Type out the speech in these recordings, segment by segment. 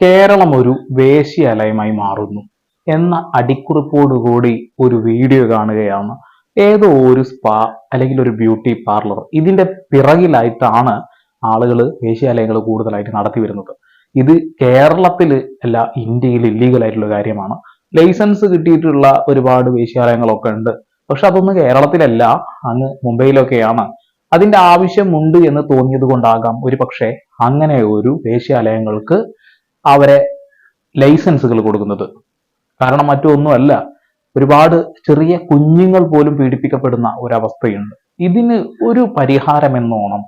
കേരളം ഒരു വേശ്യാലയമായി മാറുന്നു എന്ന അടിക്കുറിപ്പോടുകൂടി ഒരു വീഡിയോ കാണുകയാണ്. ഏതോ ഒരു സ്പാ അല്ലെങ്കിൽ ഒരു ബ്യൂട്ടി പാർലർ ഇതിന്റെ പിറകിലായിട്ടാണ് ആളുകൾ വേശ്യാലയങ്ങൾ കൂടുതലായിട്ട് നടത്തി വരുന്നത്. ഇത് കേരളത്തിൽ അല്ല ഇന്ത്യയിൽ ഇല്ലീഗൽ ആയിട്ടുള്ള കാര്യമാണ്. ലൈസൻസ് കിട്ടിയിട്ടുള്ള ഒരുപാട് വേശ്യാലയങ്ങളൊക്കെ ഉണ്ട്. പക്ഷെ അതൊന്നും കേരളത്തിലല്ല അങ്ങ് മുംബൈയിലൊക്കെയാണ്. അതിന്റെ ആവശ്യമുണ്ട് എന്ന് തോന്നിയത് കൊണ്ടാകാം. ഒരു പക്ഷേ അങ്ങനെ ഒരു വേശ്യാലയങ്ങൾക്ക് അവരെ ലൈസൻസുകൾ കൊടുക്കുന്നത്. കാരണം മറ്റൊന്നുമല്ല ഒരുപാട് ചെറിയ കുഞ്ഞുങ്ങൾ പോലും പീഡിപ്പിക്കപ്പെടുന്ന ഒരവസ്ഥയുണ്ട്. ഇതിന് ഒരു പരിഹാരം എന്നോണം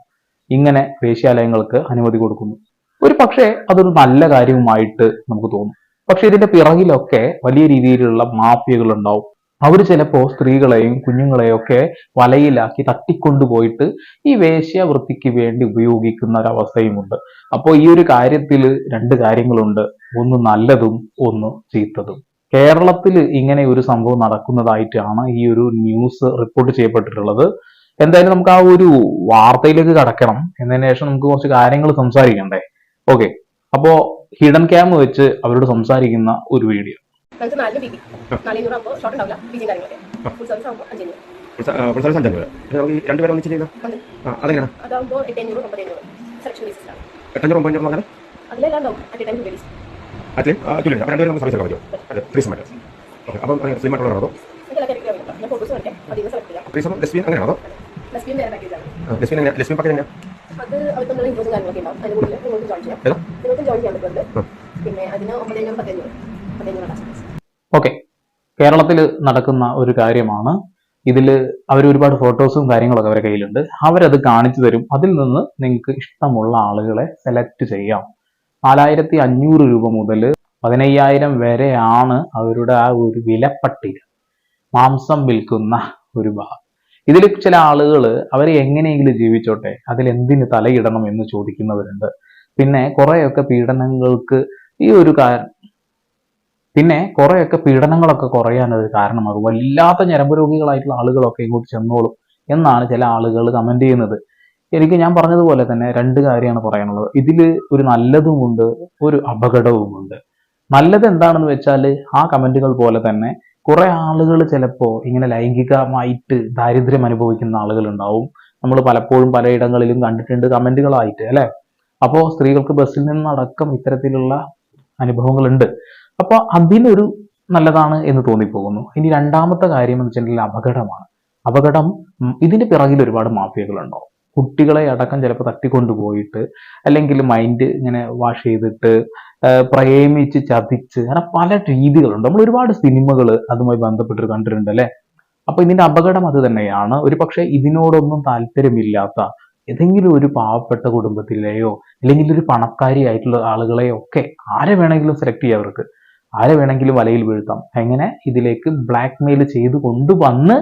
ഇങ്ങനെ വേശ്യാലയങ്ങൾക്ക് അനുമതി കൊടുക്കുന്നു. ഒരു പക്ഷേ അതൊരു നല്ല കാര്യവുമായിട്ട് നമുക്ക് തോന്നും. പക്ഷെ ഇതിന്റെ പിറകിലൊക്കെ വലിയ രീതിയിലുള്ള മാഫിയകൾ ഉണ്ടാവും അവർ ചിലപ്പോൾ സ്ത്രീകളെയും കുഞ്ഞുങ്ങളെയും ഒക്കെ വലയിലാക്കി തട്ടിക്കൊണ്ടുപോയിട്ട് ഈ വേശ്യാവൃത്തിക്ക് വേണ്ടി ഉപയോഗിക്കുന്ന ഒരവസ്ഥയുമുണ്ട്. അപ്പോൾ ഈ ഒരു കാര്യത്തിൽ രണ്ട് കാര്യങ്ങളുണ്ട്. ഒന്ന് നല്ലതും ഒന്ന് ചീത്തതും. കേരളത്തിൽ ഇങ്ങനെ ഒരു സംഭവം നടക്കുന്നതായിട്ടാണ് ഈ ഒരു ന്യൂസ് റിപ്പോർട്ട് ചെയ്യപ്പെട്ടിട്ടുള്ളത്. എന്തായാലും നമുക്ക് ആ ഒരു വാർത്തയിലേക്ക് കടക്കണം. എന്നതിന് ശേഷം നമുക്ക് കുറച്ച് കാര്യങ്ങൾ സംസാരിക്കണ്ടേ? ഓക്കെ അപ്പോ ഹിഡൻ ക്യാം വെച്ച് അവരോട് സംസാരിക്കുന്ന ഒരു വീഡിയോ. നമുക്ക് നാലിന് ബി ബി നാല് അഞ്ഞൂറാകുമ്പോൾ ഷോർട്ട് ഉണ്ടാവില്ല. ബി ജിയും കാര്യങ്ങളൊക്കെ ഫുൾ സർവീസ് ആകുമ്പോൾ അഞ്ചാം രൂപ പിന്നെ നമുക്ക് ഈ രണ്ടുപേരും ഒന്നിച്ച് ചെയ്യുന്ന? ഉണ്ട് ആ അതെങ്ങനെ അതാകുമ്പോൾ എട്ട് അഞ്ഞൂറ് ഒമ്പത് അഞ്ഞൂറ് സെലക്ഷൻ ബേസിസിലാണ് എട്ടഞ്ഞൂറ് ഒമ്പഞ്ഞൂറ് അങ്ങനെ? അതിലെല്ലാം ഉണ്ടാവും. അറ്റ് ടൈം ബേസ് ജോലി അപ്പോൾ രണ്ടുപേരും നമുക്ക് സർവീസ് എടുക്കാൻ പറ്റുമോ? അതെ ത്രീ സമയത്ത് ഓക്കെ അപ്പം സ്ലിം എല്ലാ കാറ്റഗറി ഞാൻ ഫോട്ടോസ് കാണിക്കാം അതിൽ സെലക്ട് ചെയ്യാം. ത്രീ സമയം അങ്ങനെയാണോ അതോ? വേറെ പാക്കേജാണ് ലെസ്ബിയൻ എങ്ങനെ ലെസ്ബിയൻ പാക്കേജ് എങ്ങനെയാണ് അത് അവർക്ക് നമ്മൾ ഇൻട്രോസും കാര്യങ്ങളൊക്കെ ഉണ്ടാവും. അതിന് കൂടുതൽ നിങ്ങൾക്ക് ജോയിൻ ചെയ്യാം. നിങ്ങൾക്ക് ജോയിൻ ചെയ്യാൻ പറ്റുന്നുണ്ട് പിന്നെ അതിന് ഒമ്പത് പത്തഞ്ഞൂറ്. ഓക്കെ. കേരളത്തിൽ നടക്കുന്ന ഒരു കാര്യമാണ്. ഇതിൽ അവർ ഒരുപാട് ഫോട്ടോസും കാര്യങ്ങളൊക്കെ അവരുടെ കയ്യിലുണ്ട്. അവരത് കാണിച്ചു തരും. അതിൽ നിന്ന് നിങ്ങൾക്ക് ഇഷ്ടമുള്ള ആളുകളെ സെലക്ട് ചെയ്യാം. നാലായിരത്തി അഞ്ഞൂറ് രൂപ മുതൽ പതിനയ്യായിരം വരെയാണ് അവരുടെ ആ ഒരു വിലപ്പട്ടിക. മാംസം വിൽക്കുന്ന ഒരു ഭാഗം. ഇതിൽ ചില ആളുകൾ അവർ എങ്ങനെയെങ്കിലും ജീവിച്ചോട്ടെ അതിൽ എന്തിന് തലയിടണം എന്ന് ചോദിക്കുന്നവരുണ്ട്. പിന്നെ കുറേയൊക്കെ പീഡനങ്ങൾക്ക് ഈ ഒരു പിന്നെ കുറെയൊക്കെ പീഡനങ്ങളൊക്കെ കുറയാനത് കാരണം കാരണമാകും വല്ലാത്ത ഞരമ്പ് രോഗികളായിട്ടുള്ള ആളുകളൊക്കെ ഇങ്ങോട്ട് ചെന്നോളും എന്നാണ് ചില ആളുകൾ കമന്റ് ചെയ്യുന്നത്. എനിക്ക് ഞാൻ പറഞ്ഞതുപോലെ തന്നെ രണ്ട് കാര്യമാണ് പറയാനുള്ളത്. ഇതിൽ ഒരു നല്ലതുമുണ്ട് ഒരു അപകടവുമുണ്ട്. നല്ലത് എന്താണെന്ന് വെച്ചാൽ ആ കമന്റുകൾ പോലെ തന്നെ കുറെ ആളുകൾ ചിലപ്പോൾ ഇങ്ങനെ ലൈംഗികമായിട്ട് ദാരിദ്ര്യം അനുഭവിക്കുന്ന ആളുകൾ ഉണ്ടാവും നമ്മൾ പലപ്പോഴും പലയിടങ്ങളിലും കണ്ടിട്ടുണ്ട് കമന്റുകളായിട്ട് അല്ലേ? അപ്പോൾ സ്ത്രീകൾക്ക് ബസ്സിൽ നിന്നടക്കം ഇത്തരത്തിലുള്ള അനുഭവങ്ങളുണ്ട്. അപ്പോൾ അതിനൊരു നല്ലതാണ് എന്ന് തോന്നിപ്പോകുന്നു. ഇനി രണ്ടാമത്തെ കാര്യം എന്ന് വെച്ചിട്ടുണ്ടെങ്കിൽ അപകടമാണ്. അപകടം ഇതിന്റെ പിറകിൽ ഒരുപാട് മാഫിയകളുണ്ടോ? കുട്ടികളെ അടക്കം ചിലപ്പോൾ തട്ടിക്കൊണ്ടുപോയിട്ട് അല്ലെങ്കിൽ മൈൻഡ് ഇങ്ങനെ വാഷ് ചെയ്തിട്ട് പ്രേമിച്ച് ചതിച്ച് അങ്ങനെ പല രീതികളുണ്ട്. നമ്മൾ ഒരുപാട് സിനിമകൾ അതുമായി ബന്ധപ്പെട്ട് കണ്ടിട്ടുണ്ട് അല്ലേ? അപ്പൊ ഇതിന്റെ അപകടം അത് തന്നെയാണ്. ഒരു പക്ഷേ ഇതിനോടൊന്നും താല്പര്യമില്ലാത്ത ഏതെങ്കിലും ഒരു പാവപ്പെട്ട കുടുംബത്തിലെയോ അല്ലെങ്കിൽ ഒരു പണക്കാരിയായിട്ടുള്ള ആളുകളെയോ ഒക്കെ ആരെ വേണമെങ്കിലും സെലക്ട് ചെയ്യാം അവർക്ക്. ആരെ വേണമെങ്കിലും വലയിൽ വീഴ്ത്താം. എങ്ങനെ? ഇതിലേക്ക് ബ്ലാക്ക് മെയിൽ ചെയ്ത് കൊണ്ടുവന്ന്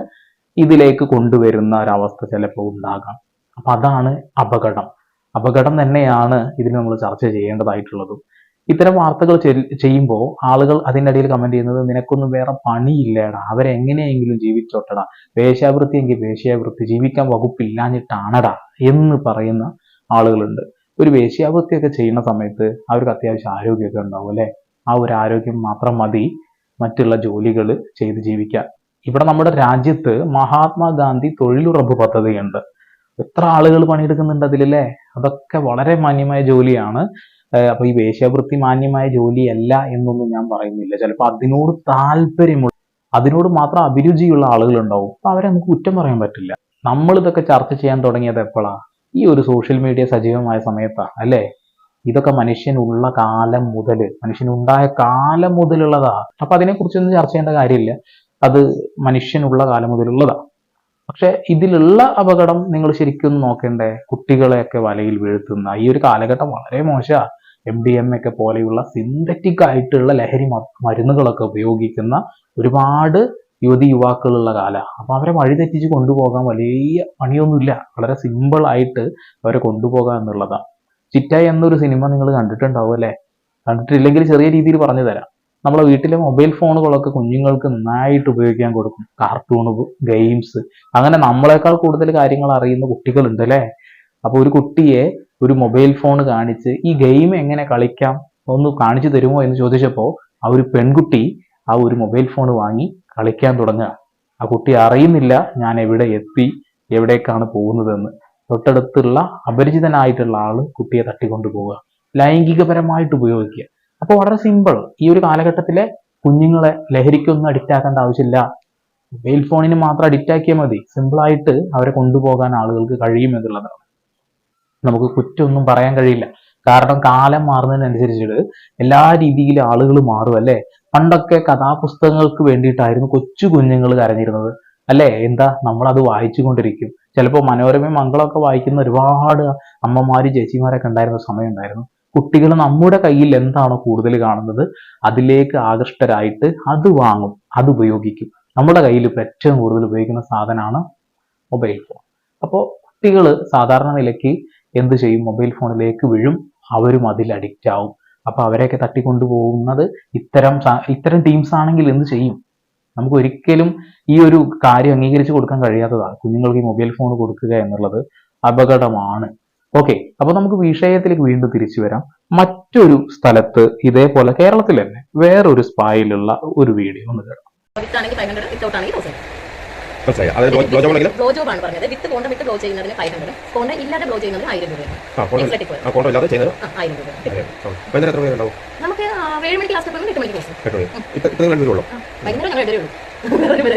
ഇതിലേക്ക് കൊണ്ടുവരുന്ന ഒരവസ്ഥ ചിലപ്പോൾ ഉണ്ടാകാം. അപ്പൊ അതാണ് അപകടം. അപകടം തന്നെയാണ് ഇതിൽ നമ്മൾ ചർച്ച ചെയ്യേണ്ടതായിട്ടുള്ളതും. ഇത്തരം വാർത്തകൾ ചെയ്യുമ്പോൾ ആളുകൾ അതിന്റെ ഇടയിൽ കമന്റ് ചെയ്യുന്നത് നിനക്കൊന്നും വേറെ പണിയില്ലേടാ. അവരെങ്ങനെയെങ്കിലും ജീവിച്ചോട്ടടാ. വേശ്യാവൃത്തി എങ്കിൽ വേശ്യാവൃത്തി ജീവിക്കാൻ വകുപ്പില്ലാഞ്ഞിട്ടാണടാ എന്ന് പറയുന്ന ആളുകളുണ്ട്. ഒരു വേശ്യാവൃത്തിയൊക്കെ ചെയ്യുന്ന സമയത്ത് അവർക്ക് അത്യാവശ്യം ആരോഗ്യമൊക്കെ ഉണ്ടാവും അല്ലെ? ആ ഒരു ആരോഗ്യം മാത്രം മതി. മറ്റുള്ള ജോലികൾ ചെയ്ത് ജീവിക്കാൻ. ഇവിടെ നമ്മുടെ രാജ്യത്ത് മഹാത്മാഗാന്ധി തൊഴിലുറപ്പ് പദ്ധതിയുണ്ട്. എത്ര ആളുകൾ പണിയെടുക്കുന്നുണ്ട് അതിലല്ലേ? അതൊക്കെ വളരെ മാന്യമായ ജോലിയാണ്. അപ്പൊ ഈ വേശ്യാവൃത്തി മാന്യമായ ജോലിയല്ല എന്നൊന്നും ഞാൻ പറയുന്നില്ല. ചിലപ്പോൾ അതിനോട് താല്പര്യമുള്ള അതിനോട് മാത്രം അഭിരുചിയുള്ള ആളുകൾ ഉണ്ടാവും അപ്പൊ അവരെ നമുക്ക് കുറ്റം പറയാൻ പറ്റില്ല. നമ്മൾ ഇതൊക്കെ ചർച്ച ചെയ്യാൻ തുടങ്ങിയത് എപ്പോഴാ? ഈ ഒരു സോഷ്യൽ മീഡിയ സജീവമായ സമയത്താ അല്ലേ? ഇതൊക്കെ മനുഷ്യനുള്ള കാലം മുതൽ മനുഷ്യനുണ്ടായ കാലം മുതലുള്ളതാ. അപ്പൊ അതിനെക്കുറിച്ചൊന്നും ചർച്ച ചെയ്യേണ്ട കാര്യമില്ല. അത് മനുഷ്യനുള്ള കാലം മുതലുള്ളതാ. പക്ഷെ ഇതിലുള്ള അപകടം നിങ്ങൾ ശരിക്കും നോക്കേണ്ടേ? കുട്ടികളെയൊക്കെ വലയിൽ വീഴ്ത്തുന്ന ഈ ഒരു കാലഘട്ടം വളരെ മോശമാ എം ഡി എം ഒക്കെ പോലെയുള്ള സിന്തറ്റിക് ആയിട്ടുള്ള ലഹരി മരുന്നുകളൊക്കെ ഉപയോഗിക്കുന്ന ഒരുപാട് യുവതി യുവാക്കളുള്ള കാല. അപ്പൊ അവരെ വഴി തെറ്റിച്ച് കൊണ്ടുപോകാൻ വലിയ പണിയൊന്നുമില്ല. വളരെ സിമ്പിൾ ആയിട്ട് അവരെ കൊണ്ടുപോകാം എന്നുള്ളതാണ് ചിറ്റായി എന്നൊരു സിനിമ നിങ്ങൾ കണ്ടിട്ടുണ്ടാവും അല്ലേ? കണ്ടിട്ടില്ലെങ്കിൽ ചെറിയ രീതിയിൽ പറഞ്ഞു തരാം. നമ്മളെ വീട്ടിലെ മൊബൈൽ ഫോണുകളൊക്കെ കുഞ്ഞുങ്ങൾക്ക് നന്നായിട്ട് ഉപയോഗിക്കാൻ കൊടുക്കും. കാർട്ടൂൺ ഗെയിംസ് അങ്ങനെ നമ്മളെക്കാൾ കൂടുതൽ കാര്യങ്ങൾ അറിയുന്ന കുട്ടികളുണ്ട് അല്ലേ? അപ്പൊ ഒരു കുട്ടിയെ ഒരു മൊബൈൽ ഫോൺ കാണിച്ച് ഈ ഗെയിം എങ്ങനെ കളിക്കാം ഒന്ന് കാണിച്ചു തരുമോ എന്ന് ചോദിച്ചപ്പോൾ ആ ഒരു പെൺകുട്ടി ആ ഒരു മൊബൈൽ ഫോൺ വാങ്ങി കളിക്കാൻ തുടങ്ങുക. ആ കുട്ടി അറിയുന്നില്ല ഞാൻ എവിടെ എത്തി എവിടേക്കാണ് പോകുന്നതെന്ന്. തൊട്ടടുത്തുള്ള അപരിചിതനായിട്ടുള്ള ആൾ കുട്ടിയെ തട്ടിക്കൊണ്ടു പോവുക ലൈംഗികപരമായിട്ട് ഉപയോഗിക്കുക. അപ്പോൾ വളരെ സിമ്പിൾ ഈ ഒരു കാലഘട്ടത്തിലെ കുഞ്ഞുങ്ങളെ ലഹരിക്കൊന്നും അഡിക്റ്റ് ആക്കേണ്ട ആവശ്യമില്ല. മൊബൈൽ ഫോണിന് മാത്രം അഡിക്റ്റ് ആക്കിയാൽ മതി. സിമ്പിളായിട്ട് അവരെ കൊണ്ടുപോകാൻ ആളുകൾക്ക് കഴിയും എന്നുള്ളതാണ്. നമുക്ക് കുറ്റമൊന്നും പറയാൻ കഴിയില്ല. കാരണം കാലം മാറുന്നതിനനുസരിച്ചിട്ട് എല്ലാ രീതിയിലും ആളുകൾ മാറും അല്ലേ? പണ്ടൊക്കെ കഥാപുസ്തകങ്ങൾക്ക് വേണ്ടിയിട്ടായിരുന്നു കൊച്ചു കുഞ്ഞുങ്ങൾ കരഞ്ഞിരുന്നത്. അല്ലേ? എന്താ? നമ്മൾ അത് വായിച്ചു കൊണ്ടിരിക്കും ചിലപ്പോൾ മനോരമയും മംഗളമൊക്കെ വായിക്കുന്ന ഒരുപാട് അമ്മമാര് ചേച്ചിമാരൊക്കെ ഉണ്ടായിരുന്ന സമയം ഉണ്ടായിരുന്നു കുട്ടികൾ നമ്മുടെ കയ്യിൽ എന്താണോ കൂടുതൽ കാണുന്നത് അതിലേക്ക് ആകൃഷ്ടരായിട്ട് അത് വാങ്ങും അത് ഉപയോഗിക്കും. നമ്മുടെ കയ്യിൽ ഇപ്പോൾ ഏറ്റവും കൂടുതൽ ഉപയോഗിക്കുന്ന സാധനമാണ് മൊബൈൽ ഫോൺ. അപ്പോൾ കുട്ടികൾ സാധാരണ നിലയ്ക്ക് എന്ത് ചെയ്യും? മൊബൈൽ ഫോണിലേക്ക് വീഴും അവരും അതിൽ അഡിക്റ്റ് ആവും. അപ്പോൾ അവരെയൊക്കെ തട്ടിക്കൊണ്ടുപോകുന്നത് ഇത്തരം ഇത്തരം ടീംസ് ആണെങ്കിൽ എന്ത് ചെയ്യും? നമുക്ക് ഒരിക്കലും ഈ ഒരു കാര്യം അംഗീകരിച്ച് കൊടുക്കാൻ കഴിയാത്തതാണ്. കുഞ്ഞുങ്ങൾക്ക് ഈ മൊബൈൽ ഫോൺ കൊടുക്കുക എന്നുള്ളത് അപകടമാണ്. ഓക്കെ അപ്പൊ നമുക്ക് വിഷയത്തിലേക്ക് വീണ്ടും തിരിച്ചു വരാം. മറ്റൊരു സ്ഥലത്ത് ഇതേപോലെ കേരളത്തിൽ തന്നെ വേറൊരു സ്പായിലുള്ള ഒരു വീഡിയോ ഒന്ന് കേൾക്കാം. പറഞ്ഞത്. വിത്ത് കോണ്ട വിത്ത് ബ്ലോ ചെയ്യുന്നതിന് ഫൈവ് ഹൺഡ്രഡ് കോണ്ട ഇല്ലാതെ ബ്ലോ ചെയ്യുന്നതിന് ആയിരം രൂപയാണ്. ആയിരം രൂപ ഏഴ് മണിക്ക് ക്ലാസ് തുടങ്ങും എട്ട് മണിക്ക് വൈകുന്നേരം ഞങ്ങൾ ഇടരുള്ളൂ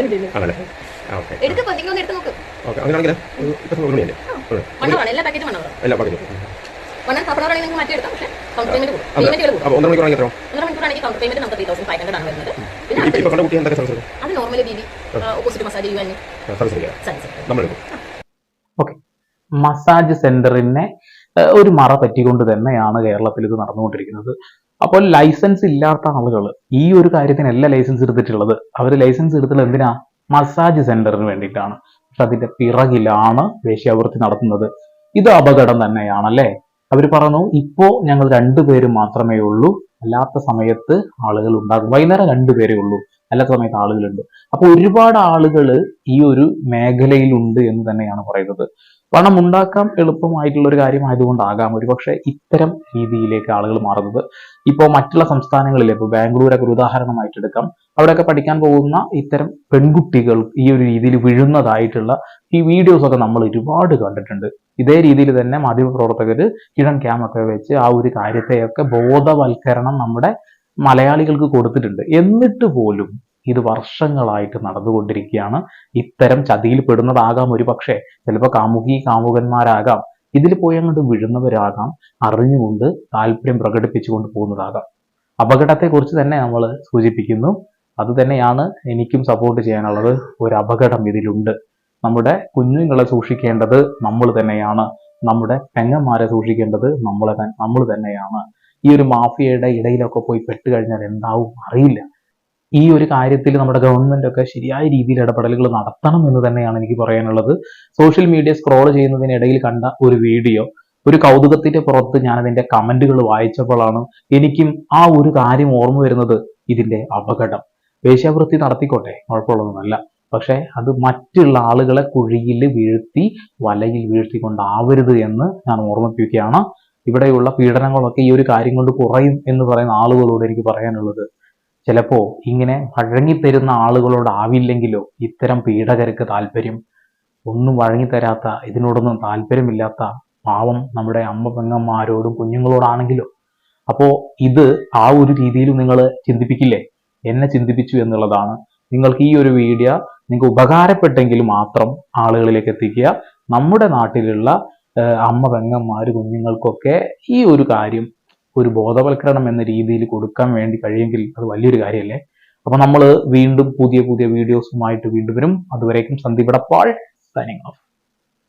എന്തെങ്കിലും ഒന്ന് എടുത്ത് നോക്ക്. ഓക്കെ അങ്ങനെയാണെങ്കിൽ എല്ലാ പാക്കേജും എല്ലാ നിങ്ങൾക്ക് മാറ്റിയെടുക്കാം പക്ഷേ കൗണ്ടർ പേയ്മെന്റ് കൂടും. പേയ്മെന്റുകൾ കൂടും അപ്പോൾ ഒന്നര മണിക്കൂറാണെങ്കിൽ എത്ര ഒന്നര മണിക്കൂറാണെങ്കിൽ കൗണ്ടർ പേയ്മെന്റ് നമുക്ക് ത്രീ തൗസൻഡ് ഫൈവ് ഹൺഡ്രഡ് ആണ് വരുന്നത്. പിന്നെ ഇപ്പം അടുത്ത കണ്ട കുട്ടി അത് normally B B opposite massage okay. Massage സെന്ററിനെ ഒരു മറ പറ്റിക്കൊണ്ട് തന്നെയാണ് കേരളത്തിൽ ഇത് നടന്നുകൊണ്ടിരിക്കുന്നത്. അപ്പോൾ ലൈസൻസ് ഇല്ലാത്ത ആളുകൾ ഈ ഒരു കാര്യത്തിനല്ല ലൈസൻസ് എടുത്തിട്ടുള്ളത്. അവർ ലൈസൻസ് എടുത്തിട്ടുള്ള എന്തിനാ? മസാജ് സെന്ററിന് വേണ്ടിയിട്ടാണ്. പക്ഷെ അതിന്റെ പിറകിലാണ് വേശ്യാവൃത്തി നടത്തുന്നത്. ഇത് അപകടം തന്നെയാണ് അല്ലേ അവർ പറഞ്ഞു ഇപ്പോ ഞങ്ങൾ രണ്ടുപേരും മാത്രമേ ഉള്ളൂ. അല്ലാത്ത സമയത്ത് ആളുകൾ ഉണ്ടാകും. വൈകുന്നേരം രണ്ടുപേരേ ഉള്ളൂ. അല്ലാത്ത സമയത്ത് ആളുകളുണ്ട്. അപ്പൊ ഒരുപാട് ആളുകൾ ഈ ഒരു മേഖലയിലുണ്ട് എന്ന് തന്നെയാണ് പറയുന്നത്. പണം ഉണ്ടാക്കാൻ എളുപ്പമായിട്ടുള്ള ഒരു കാര്യമായതുകൊണ്ടാകാം ഒരുപക്ഷെ ഇത്തരം രീതിയിലേക്ക് ആളുകൾ മാറുന്നത്. ഇപ്പോൾ മറ്റുള്ള സംസ്ഥാനങ്ങളിൽ ഇപ്പോൾ ബാംഗ്ലൂരൊക്കെ ഒരു ഉദാഹരണമായിട്ട് എടുക്കാം. അവിടെയൊക്കെ പഠിക്കാൻ പോകുന്ന ഇത്തരം പെൺകുട്ടികൾ ഈ ഒരു രീതിയിൽ വീഴുന്നതായിട്ടുള്ള ഈ വീഡിയോസ് ഒക്കെ നമ്മൾ ഒരുപാട് കണ്ടിട്ടുണ്ട്. ഇതേ രീതിയിൽ തന്നെ മാധ്യമപ്രവർത്തകർ കിഴൻ ക്യാമൊക്കെ വെച്ച് ആ ഒരു കാര്യത്തെയൊക്കെ ബോധവൽക്കരണം നമ്മുടെ മലയാളികൾക്ക് കൊടുത്തിട്ടുണ്ട്. എന്നിട്ട് പോലും ഇത് വർഷങ്ങളായിട്ട് നടന്നുകൊണ്ടിരിക്കുകയാണ്. ഇത്തരം ചതിയിൽ പെടുന്നതാകാം ഒരു പക്ഷേ ചിലപ്പോൾ കാമുകി കാമുകന്മാരാകാം. ഇതിൽ പോയി അങ്ങോട്ട് വിഴുന്നവരാകാം. അറിഞ്ഞുകൊണ്ട് താല്പര്യം പ്രകടിപ്പിച്ചുകൊണ്ട് പോകുന്നതാകാം. അപകടത്തെക്കുറിച്ച് തന്നെ നമ്മൾ സൂചിപ്പിക്കുന്നു. അത് തന്നെയാണ് എനിക്കും സപ്പോർട്ട് ചെയ്യാനുള്ളത്. ഒരു അപകടം ഇതിലുണ്ട്. നമ്മുടെ കുഞ്ഞുങ്ങളെ സൂക്ഷിക്കേണ്ടത് നമ്മൾ തന്നെയാണ്. നമ്മുടെ പെങ്ങന്മാരെ സൂക്ഷിക്കേണ്ടത് നമ്മളെ നമ്മൾ തന്നെയാണ്. ഈ ഒരു മാഫിയയുടെ ഇടയിലൊക്കെ പോയി പെട്ടുകഴിഞ്ഞാൽ എന്താവും അറിയില്ല. ഈ ഒരു കാര്യത്തിൽ നമ്മുടെ ഗവൺമെന്റ് ഒക്കെ ശരിയായ രീതിയിൽ ഇടപെടലുകൾ നടത്തണം എന്ന് തന്നെയാണ് എനിക്ക് പറയാനുള്ളത്. സോഷ്യൽ മീഡിയ സ്ക്രോൾ ചെയ്യുന്നതിനിടയിൽ കണ്ട ഒരു വീഡിയോ ഒരു കൗതുകത്തിന്റെ പുറത്ത് ഞാൻ അതിന്റെ കമന്റുകൾ വായിച്ചപ്പോഴാണ് എനിക്കും ആ ഒരു കാര്യം ഓർമ്മ വരുന്നത് ഇതിന്റെ അപകടം. വേശ്യാവൃത്തി നടത്തിക്കോട്ടെ കുഴപ്പമുള്ളതൊന്നുമല്ല. പക്ഷേ അത് മറ്റുള്ള ആളുകളെ കുഴിയിൽ വീഴ്ത്തി വലയിൽ വീഴ്ത്തിക്കൊണ്ടാവരുത് എന്ന് ഞാൻ ഓർമ്മിപ്പിക്കുകയാണ്. ഇവിടെയുള്ള പീഡനങ്ങളൊക്കെ ഈ ഒരു കാര്യം കൊണ്ട് കുറയും എന്ന് പറയുന്ന ആളുകളോട് എനിക്ക് പറയാനുള്ളത്. ചിലപ്പോ ഇങ്ങനെ വഴങ്ങിത്തരുന്ന ആളുകളോട് ആവില്ലെങ്കിലോ ഇത്തരം പീഡകർക്ക് താല്പര്യം. ഒന്നും വഴങ്ങിത്തരാത്ത ഇതിനോടൊന്നും താല്പര്യമില്ലാത്ത പാവം നമ്മുടെ അമ്മ പെങ്ങന്മാരോടും കുഞ്ഞുങ്ങളോടാണെങ്കിലോ. അപ്പോൾ ഇത് ആ ഒരു രീതിയിൽ നിങ്ങൾ ചിന്തിപ്പിക്കില്ലേ? എന്നെ ചിന്തിപ്പിച്ചു എന്നുള്ളതാണ്. നിങ്ങൾക്ക് ഈ ഒരു വീഡിയോ നിങ്ങൾക്ക് ഉപകാരപ്പെട്ടെങ്കിൽ മാത്രം ആളുകളിലേക്ക് എത്തിക്കുക. നമ്മുടെ നാട്ടിലുള്ള അമ്മ പെങ്ങന്മാര് കുഞ്ഞുങ്ങൾക്കൊക്കെ ഈ ഒരു കാര്യം ഒരു ബോധവൽക്കരണം എന്ന രീതിയിൽ കൊടുക്കാൻ വേണ്ടി കഴിയുമെങ്കിൽ അത് വലിയൊരു കാര്യമല്ലേ? അപ്പൊ നമ്മൾ വീണ്ടും പുതിയ പുതിയ വീഡിയോസുമായിട്ട് വീണ്ടും വരും. അതുവരേക്കും സന്ദീപ് സൈനിങ് ഓഫ്